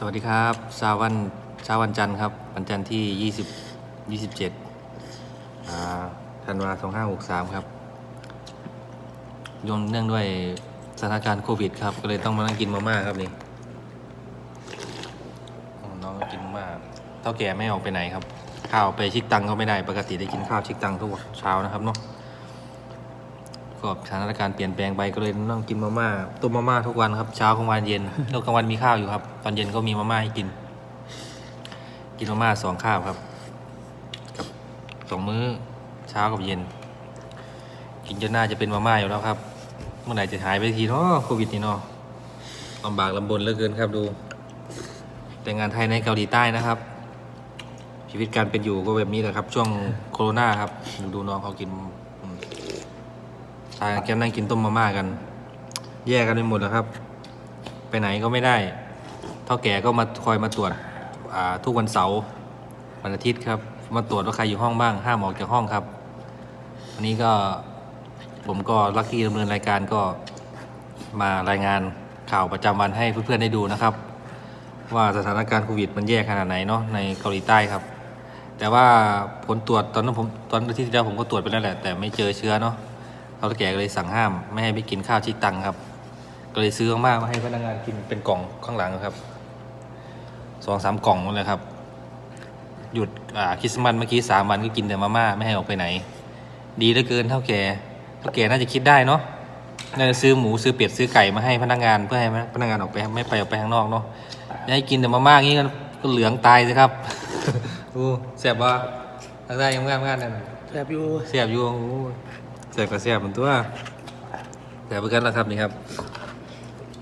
สวัสดีครับเช้าวันเช้าวันจันทร์ครับ วันจันทร์ที่ 20 27อ่าธันวา2563 ครับยงเนื่องด้วยสถานการณ์โควิดครับ ก็เลยต้องมานั่งกินมาม่าครับนี่น้องก็กินมาม่าเท่าแก่ไม่ออกไปไหนครับ ข้าวไปชิกตังก็ไม่ได้ ปกติได้กินข้าวชิกตังทุกเช้านะครับเนาะ ก็สถานการณ์เปลี่ยนแปลงไปก็เลยต้องกินมาม่าต้มมาม่าทุกวันครับ เช้ากลางวันเย็นแล้วกลางวันมีข้าวอยู่ครับ ตอนเย็นก็มีมาม่าให้กิน กินมาม่าสองข้าวครับ กับสองมื้อเช้ากับเย็น กินจนหน่าจะเป็นมาม่าอยู่แล้วครับ เมื่อไหร่จะหายไปทีเนาะโควิดนี่เนาะลำบากลำบนเหลือเกินครับดู แต่งานไทยในเกาหลีใต้นะครับ ชีวิตการเป็นอยู่ก็แบบนี้แหละครับ ช่วงโควิดครับดูน้องเขากิน อืมทางแก้มนั่งกินต้มมาม่ากัน แยกกันไปหมดแล้วครับ ไปไหนก็ไม่ได้เท่าแก่ก็มาคอยมาตรวจทุกวันเสาร์วันอาทิตย์ครับ มาตรวจว่าใครอยู่ห้องบ้างห้ามออกจากห้องครับ วันนี้ก็ผมก็ลัคกี้ดำเนินรายการก็มารายงานข่าวประจำวันให้เพื่อนๆได้ดูนะครับ ว่าสถานการณ์โควิดมันแย่ขนาดไหนเนาะในเกาหลีใต้ครับ แต่ว่าผลตรวจตอนนั้นผมตอนอาทิตย์ที่แล้วผมก็ตรวจไปแล้วแหละแต่ไม่เจอเชื้อเนาะ เขาแก่ก็เลยสั่งห้ามไม่ให้ไปกินข้าวชิตังครับ ก็เลยซื้อมากๆมาให้พนักงานกินเป็นกล่องข้างหลังครับสองสามกล่องหมดเลยครับ หยุดอ่าคริสต์มาสเมื่อกี้สามวันก็กินแต่มาม่าไม่ให้ออกไปไหน ดีเหลือเกินเท่าแก่เท่าแก่น่าจะคิดได้เนาะน่าจะซื้อหมูซื้อเป็ดซื้อไก่มาให้พนักงานเพื่อให้พนักงานออกไปไม่ไปออกไปข้างนอกเนาะอย่าให้กินแต่มาม่างี้ก็ก็เหลืองตายสิครับอู้แสบว่าทางได้ยังงามงานนั่นน่ะแซ่บอยู่เสียบอยู่ โอ้ยเสียบกับเสียบเหมือนตัวเสียบเหมือนกันแล้วครับนี่ครับ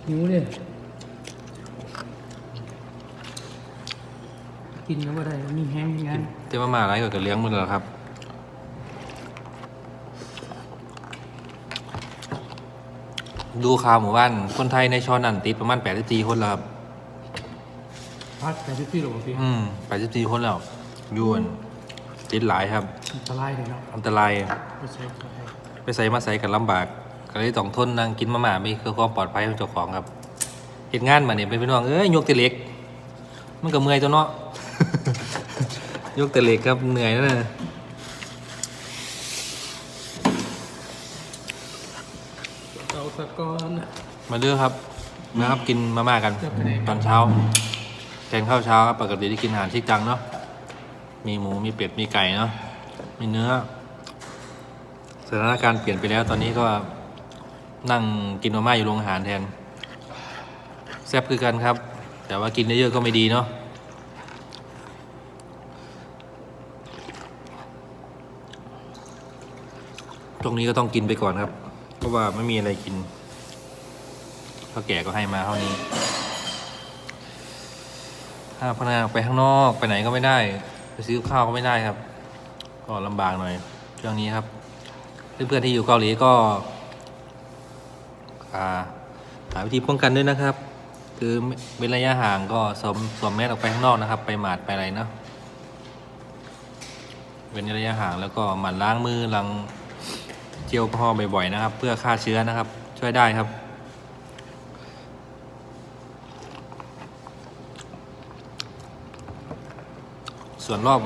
หิวเนี่ยกินก็ไม่ได้มีแห้งอย่างนั้นเจ้ามามาอะไรก็จะเลี้ยงมือแล้วครับดูข่าวหมู่บ้านคนไทยในชอนันติดประมาณแปดสิบสี่คนแล้วครับพัดแต่พี่พี่หรอพี่อืมแปดสิบสี่คนแล้วยวนติดหลายครับ อันตรายเลยเนาะอันตราย ไม่ใช่ใช่ไปใส่มาใส่กันลำบาก ก็เลยต้องทนนั่งกินมาม่าไม่คือความปลอดภัยของเจ้าของครับเหตุงานมาเนี่ยเป็นพี่น้องเอ้ยยกแตะเล็ก มันก็เมื่อยตัวเนาะยกแตะเล็กครับเหนื่อยนะเนี่ยเอาสะก้อนมาเด้อครับนะครับกินมาม่ากันจะไปไหนตอนเช้าแทนข้าวเช้าครับปกติที่กินอาหารชิกจังเนาะมีหมูมีเป็ดมีไก่เนาะมีเนื้อ สถานการณ์เปลี่ยนไปแล้วตอนนี้ก็นั่งกินมาม่าอยู่โรงอาหารแทนแซ่บคือกันครับ แต่ว่ากินเยอะๆก็ไม่ดีเนาะตรงนี้ก็ต้องกินไปก่อนครับ เพราะว่าไม่มีอะไรกินเขาแก่ก็ให้มาเท่านี้ถ้าพนานออกไปข้างนอกไปไหนก็ไม่ได้ ไปซื้อข้าวก็ไม่ได้ครับ ก็ลำบากหน่อยช่วงนี้ครับ เพื่อนๆที่อยู่เกาหลีก็หาวิธีป้องกันด้วยนะครับ คือเว้นระยะห่างก็สวมสวมแมสออกไปข้างนอกนะครับ ไปหมาดไปอะไรเนาะเว้นระยะห่างแล้วก็หมั่นล้างมือล้างเจลแอลกอฮอล์บ่อยๆนะครับ เพื่อฆ่าเชื้อนะครับ ช่วยได้ครับส่วนรอบ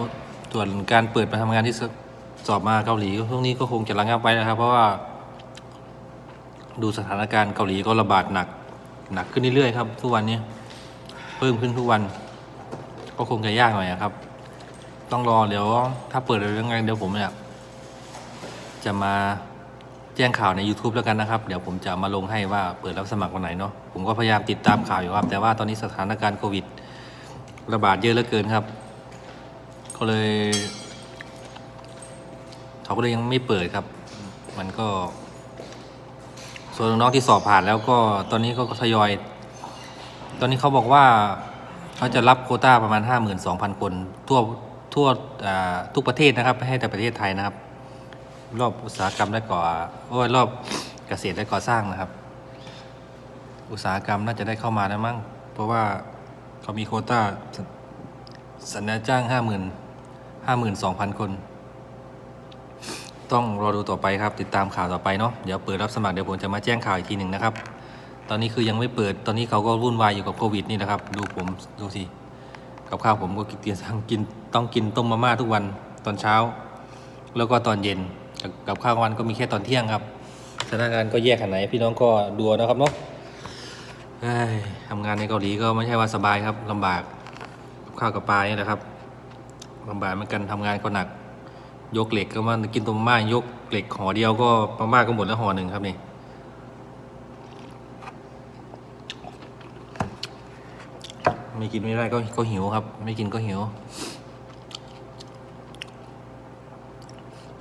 ส่วนการเปิดมาทำงานที่ สอบมาเกาหลีช่วงนี้ก็คงจะระงับไว้นะครับ เพราะว่า ดูสถานการณ์เกาหลีก็ระบาดหนัก หนักขึ้นเรื่อยๆครับ ทุกวันนี้เพิ่มขึ้นทุกวัน ก็คงจะยากหน่อยครับ ต้องรอเดี๋ยว ถ้าเปิดเรื่องไงเดี๋ยวผมเนี่ยจะมาแจ้งข่าวใน YouTube แล้วกันนะครับ เดี๋ยวผมจะมาลงให้ว่าเปิดรับสมัครวันไหนเนาะผมก็พยายามติดตามข่าวอยู่ครับ แต่ว่าตอนนี้สถานการณ์โควิด ระบาดเยอะเหลือเกินครับ ก็เลย เขาก็เลยยังไม่เปิดครับ มันก็ ส่วนน้องที่สอบผ่านแล้วก็ตอนนี้เขาก็ทยอย ตอนนี้เขาบอกว่าเขาจะรับโคต้าประมาณห้าหมื่นสองพันคน ทั่วทั่วทุกประเทศนะครับไม่ให้แต่ประเทศไทยนะครับ รอบอุตสาหกรรมและก่อโอ้ยรอบเกษตรและก่อสร้างนะครับ อุตสาหกรรมน่าจะได้เข้ามาแล้วมั้งเพราะว่าเขามีโคต้าสัญญาจ้างห้าหมื่นห้าหมื่นสองพันคน ต้องรอดูต่อไปครับ ติดตามข่าวต่อไปเนาะเดี๋ยวเปิดรับสมัครเดี๋ยวผมจะมาแจ้งข่าวอีกทีหนึ่งนะครับ ตอนนี้คือยังไม่เปิดตอนนี้เขาก็วุ่นวายอยู่กับโควิดนี่นะครับดูผมดูสิกับข้าวผมก็กินสั่งกินต้องกินต้มมาม่าทุกวันตอนเช้า แล้วก็ตอนเย็นกับข้าววันก็มีแค่ตอนเที่ยงครับสถานการณ์ก็แยกขนาดไหนพี่น้องก็ดูนะครับเนาะทำงานในเกาหลีก็ไม่ใช่ว่าสบายครับลำบากกับข้าวกับปลาเนี่ยแหละครับลำบากเหมือนกันทำงานก็หนัก ยกเหล็กก็มากินต้มมาม่ายกเหล็กห่อเดียวก็มาม่าก็หมดแล้วห่อหนึ่งครับนี่ไม่กินไม่ได้ก็ก็หิวครับ ไม่กินก็หิว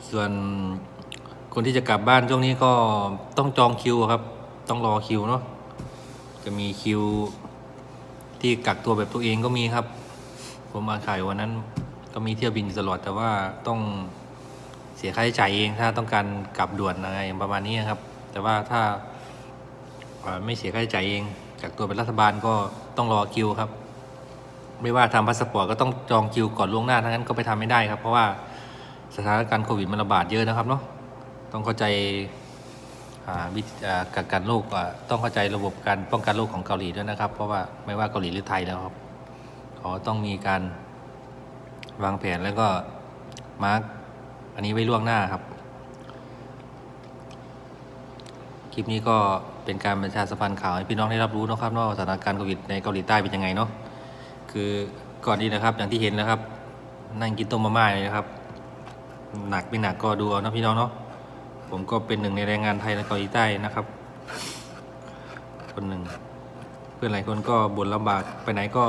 ส่วนคนที่จะกลับบ้านช่วงนี้ก็ต้องจองคิวครับ ต้องรอคิวเนาะจะมีคิวที่กักตัวแบบตัวเองก็มีครับ ผมมาขายวันนั้นก็มีเที่ยวบินตลอดแต่ว่าต้อง เสียค่าใช้จ่ายเองถ้าต้องการกลับด่วนอะไรประมาณนี้ครับ แต่ว่าถ้าไม่เสียค่าใช้จ่ายเองกักตัวเป็นรัฐบาลก็ต้องรอคิวครับ ไม่ว่าทำพาสปอร์ตก็ต้องจองคิวก่อนล่วงหน้าทั้งนั้นก็ไปทำไม่ได้ครับ เพราะว่าสถานการณ์โควิดมันระบาดเยอะนะครับเนาะต้องเข้าใจาวิธีอ่ากักกันโรคต้องเข้าใจระบบการป้องกันโรคของเกาหลีด้วยนะครับ เพราะว่าไม่ว่าเกาหลีหรือไทยแล้วครับเขาต้องมีการวางแผนแล้วก็มาร์ก อันนี้ไว้ล่วงหน้าครับ คลิปนี้ก็เป็นการประชาสัมพันธ์ข่าวให้พี่น้องได้รับรู้นะครับว่าสถานการณ์โควิดในเกาหลีใต้เป็นยังไงเนาะคือก่อนนี้นะครับ อย่างที่เห็นนะครับ นั่งกินต้มมาม่าเลยนะครับ หนักไม่หนักก็ดูเอานะพี่น้องเนาะผมก็เป็นหนึ่งในแรงงานไทยในเกาหลีใต้นะครับ คนหนึ่งเพื่อนหลายคนก็บ่นลำบากไปไหนก็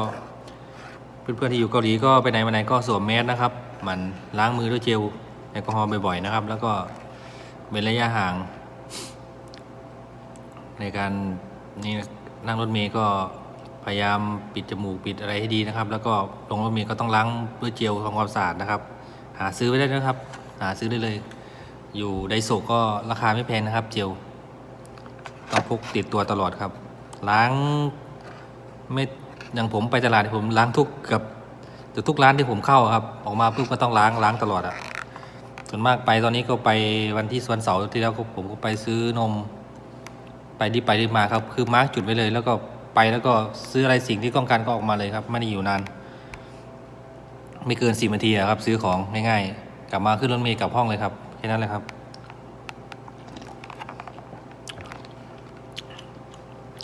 เพื่อนๆที่อยู่เกาหลีก็ไปไหนมาไหนก็สวมแมสนะครับ มันล้างมือด้วยเจล แอลกอฮอล์บ่อยๆนะครับ แล้วก็เว้นระยะห่าง ในการนี่นั่งรถเมย์ก็พยายามปิดจมูกปิดอะไรให้ดีนะครับ แล้วก็ลงรถเมย์ก็ต้องล้างด้วยเจลทำความสะอาดนะครับ หาซื้อไว้ได้นะครับ หาซื้อได้เลย อยู่ไดโซก็ราคาไม่แพงนะครับ เจลต้องพกติดตัวตลอดครับ ล้างไม่อย่างผมไปตลาดผมล้างทุกเกับทุกร้านที่ผมเข้าครับ ออกมาปุ๊บก็ต้องล้างล้างตลอดอะ ส่วนมากไปตอนนี้ก็ไปวันที่วันเสาร์ที่แล้วก็ผมก็ไปซื้อนม ไปที่ไปที่มาครับ คือมาร์กจุดไว้เลย แล้วก็ไปแล้วก็ซื้ออะไรสิ่งที่ต้องการก็ออกมาเลยครับ ไม่ได้อยู่นาน ไม่เกินสี่นาทีครับ ซื้อของง่ายๆ กลับมาขึ้นรถเมล์กลับห้องเลยครับแค่นั้นเลยครับ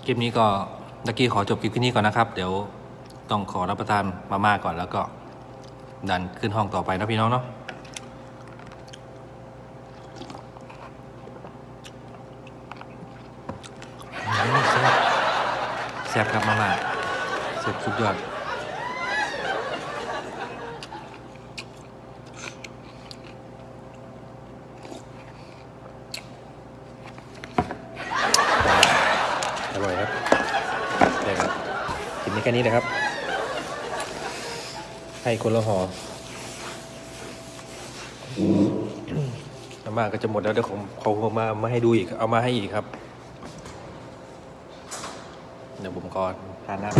คลิปนี้ก็ตะกี้ขอจบคลิปที่นี้ก่อนนะครับ เดี๋ยวต้องขอรับประทานมาม่าก่อนแล้วก็ดันขึ้นห้องต่อไปนะพี่น้องเนาะ อืมแซ่บแซ่บครับมาม่าแซ่บสุดยอดอร่อยครับได้ครับกินนี้แค่นี้นะครับ ให้คนละห่อมาม่าก็จะหมดแล้วเดี๋ยวผมเขาเอามามาให้ดูอีก เอามาให้อีกครับ เดี๋ยวผม ก่อนทานน้ำ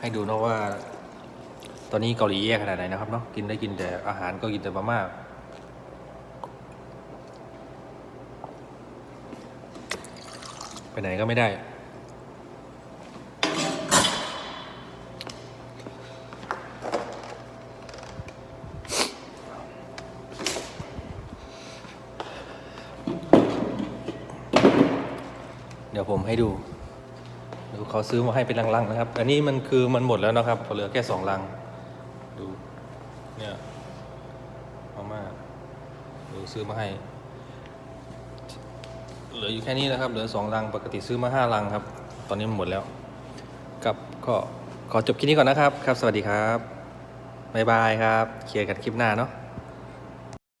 ให้ดูเนาะว่า ตอนนี้เกาหลีแย่ขนาดไหนนะครับเนาะกินได้กินแต่อาหารก็กินแต่มาม่าไปไหนก็ไม่ได้ เดี๋ยวผมให้ดูดูเขาซื้อมาให้เป็นลังๆนะครับ อันนี้มันคือมันหมดแล้วนะครับเหลือแค่สองลัง ดู เนี่ยมาม่าดูซื้อมาให้ เหลืออยู่แค่นี้นะครับ เหลือสองลัง ปกติซื้อมาห้าลังครับ ตอนนี้มันหมดแล้วกับก็ขอจบคลิปนี้ก่อนนะครับ ครับ สวัสดีครับ บ๊ายบายครับ เคลียร์กันคลิปหน้าเนาะ